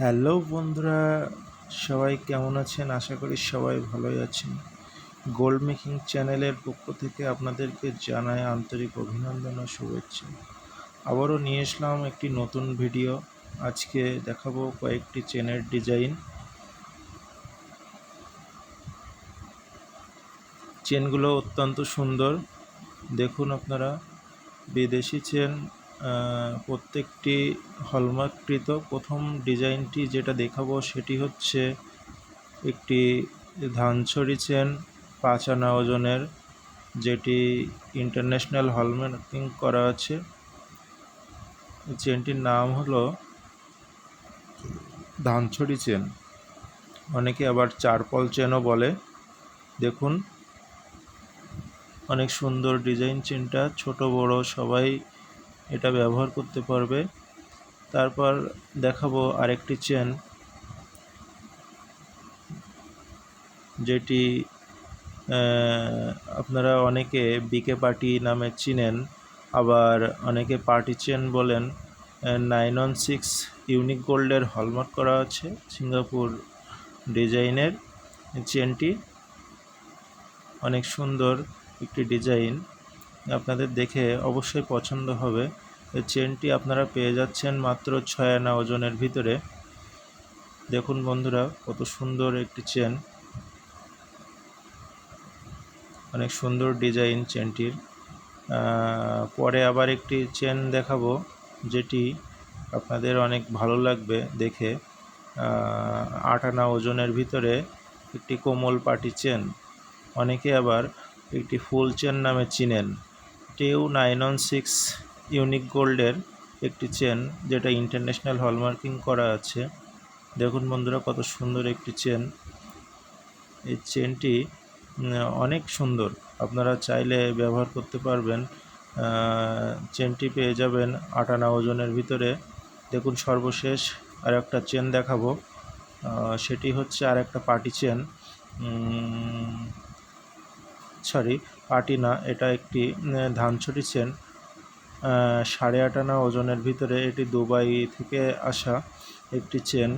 Hello বন্ধুরা, সবাই কেমন আছেন? আশা করি সবাই ভালোই আছেন। গোল্ড মেকিং চ্যানেলের পক্ষ থেকে আপনাদেরকে জানাই আন্তরিক অভিনন্দন ও শুভেচ্ছা। আবারও নিয়ে আসলাম একটি নতুন ভিডিও। আজকে দেখাবো কয়েকটি চেনের ডিজাইন চেনগুলো অত্যন্ত সুন্দর। দেখুন আপনারা, বিদেশি চেন প্রত্যেকটি হলমার্ককৃত প্রথম ডিজাইনটি যেটা দেখাবো সেটি হচ্ছে একটি ধানছড়ি চেন পাঁচ আনা ওজনের, যেটি ইন্টারন্যাশনাল হলমার্কিং করা আছে। চেনটির নাম হলো ধানছড়ি চেন। অনেকে আবার চারপল চেনও বলে। দেখুন, অনেক সুন্দর ডিজাইন চেনটা, ছোট, বড়, সবাই এটা ব্যবহার করতে পারবে। তারপর দেখাবো আরেকটি চেন যেটি আপনারা অনেকে বিকে পার্টি নামে চিনেন, আবার অনেকে পার্টি চেন বলেন। নাইন ওয়ান সিক্স ইউনিক গোল্ডের হলমার্ক করা আছে সিঙ্গাপুর ডিজাইনের চেনটি অনেক সুন্দর একটি ডিজাইন। আপনাদের দেখে অবশ্যই পছন্দ হবে। চেনটি আপনারা পেয়ে যাচ্ছেন মাত্র ছয় আনা ওজনের ভিতরে। দেখুন বন্ধুরা, কত সুন্দর একটি চেন। অনেক সুন্দর ডিজাইন চেনটির। পরে আবার একটি চেন দেখাবো, যেটি আপনাদের অনেক ভালো লাগবে দেখে। আট আনা ওজনের ভিতরে একটি কোমল পাটি চেন। অনেকে আবার একটি ফুল চেন নামে চিনেন। টেউ নাইন ওয়ান সিক্স ইউনিক গোল্ডের একটি চেন যেটা ইন্টারন্যাশনাল হলমার্কিং করা আছে। দেখুন বন্ধুরা কত সুন্দর একটি চেন এই চেনটি অনেক সুন্দর। আপনারা চাইলে ব্যবহার করতে পারবেন। চেনটি পেয়ে যাবেন আটানা ওজনের ভিতরে। দেখুন সর্বশেষ আর একটা চেন দেখাবো সেটি হচ্ছে আর একটা পার্টি চেন সরি পার্টি না এটা একটি ধানছড়ি চেন সাড়ে আট আনা ওজনের ভিতরে এটি দুবাই থেকে আসা একটি chain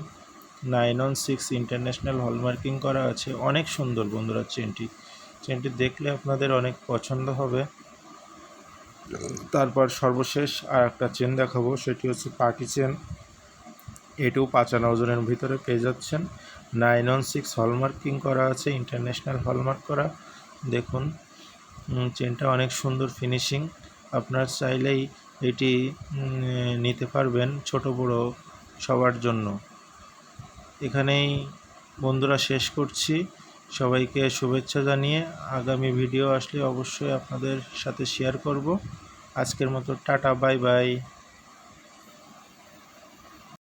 nine one six international hallmarking করা আছে। অনেক সুন্দর বন্ধুরা চেনটি। চেনটি দেখলে আপনাদের অনেক পছন্দ হবে। তারপর সর্বশেষ আর একটা চেন দেখাবো, সেটি হচ্ছে পার্টি চেন। এটিও পাঁচ আনা ওজনের ভিতরে পেয়ে যাচ্ছেন। নাইন ওয়ান সিক্স হলমার্কিং করা আছে, ইন্টারন্যাশনাল হলমার্ক করা। দেখুন চেনটা অনেক সুন্দর ফিনিশিং আপনার চাইলেই এটি নিতে পারবেন ছোট বড় সবার জন্য। এখানেই বন্ধুরা শেষ করছি। সবাইকে শুভেচ্ছা জানিয়ে আগামী ভিডিও আসলে অবশ্যই আপনাদের সাথে শেয়ার করব। আজকের মতো টাটা বাই বাই